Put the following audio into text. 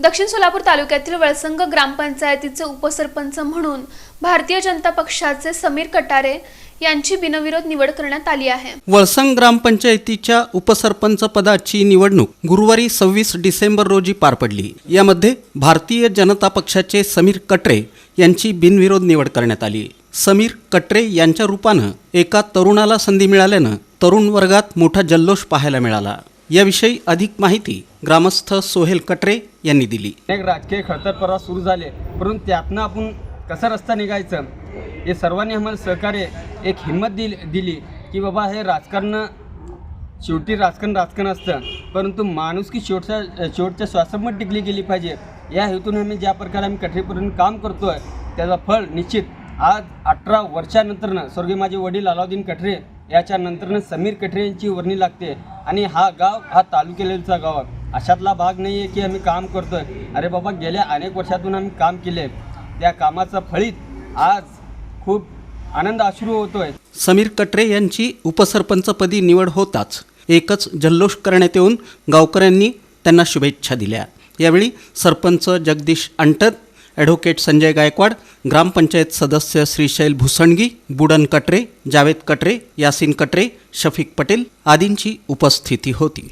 दक्षिण सोलापूर तालुक्यातील वळसंग ग्रामपंचायतीचे उपसरपंच म्हणून भारतीय जनता पक्षाचे समीर कटारे यांची बिनविरोध निवड करण्यात आली आहे. वळसंग ग्रामपंचायतीच्या उपसरपंच पदाची निवडणूक गुरुवारी सव्वीस डिसेंबर रोजी पार पडली. यामध्ये भारतीय जनता पक्षाचे समीर कटरे यांची बिनविरोध निवड करण्यात आली. समीर कटरे यांच्या रूपानं एका तरुणाला संधी मिळाल्यानं तरुण वर्गात मोठा जल्लोष पाहायला मिळाला. याविषयी अधिक माहिती ग्रामस्थ सोहेल कटरे यांनी दिली. अनेक राजकीय खळतरपरा सुरू झाले परंतु त्यातनं आपण कसा रस्ता निघायचं? हे सर्वांनी आम्हाला सहकार्य एक हिंमत दिली दिली की बाबा हे राजकारण शेवटी राजकारण राजकारण असतं. परंतु माणुसकी शेवटच्या शेवटच्या श्वासामध्ये टिकली गेली पाहिजे. या हेतून आम्ही ज्या प्रकारे आम्ही कटरेपर्यंत काम करतो आहे त्याचा फळ निश्चित आज अठरा वर्षानंतरनं स्वर्गीय माझे वडील अलाउद्दीन कठरे याच्या नंतरनं समीर कठरे यांची वर्णी लागते. आणि हा गाव हा तालुक्याचा गाव आहे. अशातला भाग नाही आहे की आम्ही काम करतोय. अरे बाबा गेल्या अनेक वर्षातून आम्ही काम केले त्या कामाचा फळीत आज खूप आनंद अश्रू होतोय. समीर कटरे यांची उपसरपंचपदी निवड होताच एकच जल्लोष करण्यात येऊन गावकऱ्यांनी त्यांना शुभेच्छा दिल्या. यावेळी सरपंच जगदीश अंटत ॲडव्होकेट संजय गायकवाड ग्रामपंचायत सदस्य श्रीशैल भुसणगी बुडन कटरे जावेद कटरे यासीन कटरे शफीक पटेल आदींची उपस्थिती होती.